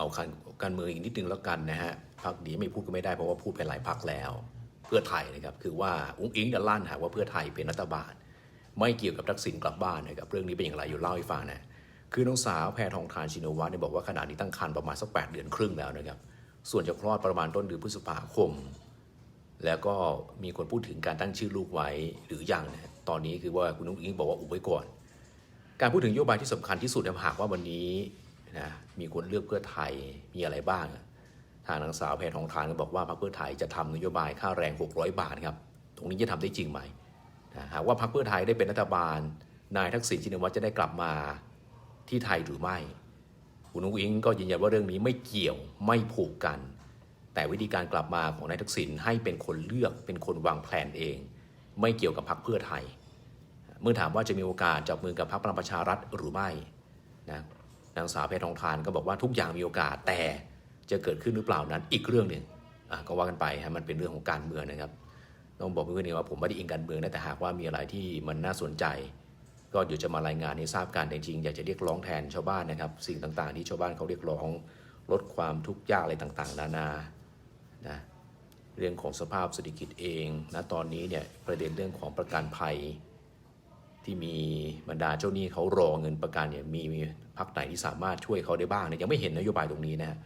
เอาการการเมืองอีกนิดนึงแล้วกันนะฮะพักนี้ไม่พูดก็ไม่ได้เพราะว่าพูดไปหลายพักแล้ว เพื่อไทยนะครับคือว่าอุ้งอิงจะลั่นหาว่าเพื่อไทยเป็นรัฐบาล ไม่เกี่ยวกับทักษิณกลับบ้านนะครับเรื่องนี้เป็นอย่างไรอยู่เล่าให้ฟังนะคือน้องสาวแพทองทานชินวัตรเนี่ยบอกว่าขณะนี้ตั้งครรภ์ประมาณสักแปดเดือนครึ่งแล้วนะครับส่วนจะคลอดประมาณต้นเดือนพฤษภาคม แล้วก็มีคนพูดถึงการตั้งชื่อลูกไว้หรือยังนะตอนนี้คือว่าคุณนุ้งอิงบอกว่าอุบไว้ก่อน การพูดถึงนโยบายที่สำคัญที่สุดนี่ยหากว่าวันนี้ มีคนเลือกเพื่อไทยมีอะไรบ้างทางนางสาวแพทองทานก็บอกว่าพรรคเพื่อไทยจะทำนโยบายค่าแรง 600 บาทครับ ตรงนี้จะทำได้จริงไหมนะหากว่าพรรคเพื่อไทยได้เป็นรัฐบาล นายทักษิณชินวัตรจะได้กลับมาที่ไทยหรือไม่คุณนุ้งอิงก็ยืนยันว่าเรื่องนี้ไม่เกี่ยวไม่ผูกกัน แต่วิธีการกลับมาของนายทักษิณให้เป็นคนเลือกเป็นคนวางแผนเอง ไม่เกี่ยวกับพรรคเพื่อไทย เมื่อถามว่าจะมีโอกาสจับมือกับพรรคพลังประชารัฐหรือไม่นะ นางสาวเพชรทองทานก็บอกว่าทุกอย่างมีโอกาสแต่จะเกิดขึ้นหรือเปล่านั้นอีกเรื่องหนึ่งก็ว่ากันไปฮะมันเป็นเรื่องของการเมืองนะครับต้องบอกเพื่อนๆว่าผมไม่ได้อิงการเมืองนะแต่หากว่ามีอะไรที่มันน่าสนใจ ก็เดี๋ยวจะมารายงานให้ทราบกันจริงๆอยากจะเรียกร้องแทนชาวบ้านนะครับ สิ่งต่างๆ ที่ชาวบ้านเขาเรียกร้องลดความทุกข์ยากอะไรต่างๆ นานานะเรื่องของสภาพเศรษฐกิจเองนะตอนนี้เนี่ยประเด็นเรื่องของประกันภัย ที่มีบรรดาเจ้าหนี้เขารอเงินประกันเนี่ยมีมีพักไหนที่สามารถช่วยเขาได้บ้างเนี่ยยังไม่เห็นนโยบายตรงนี้นะฮะ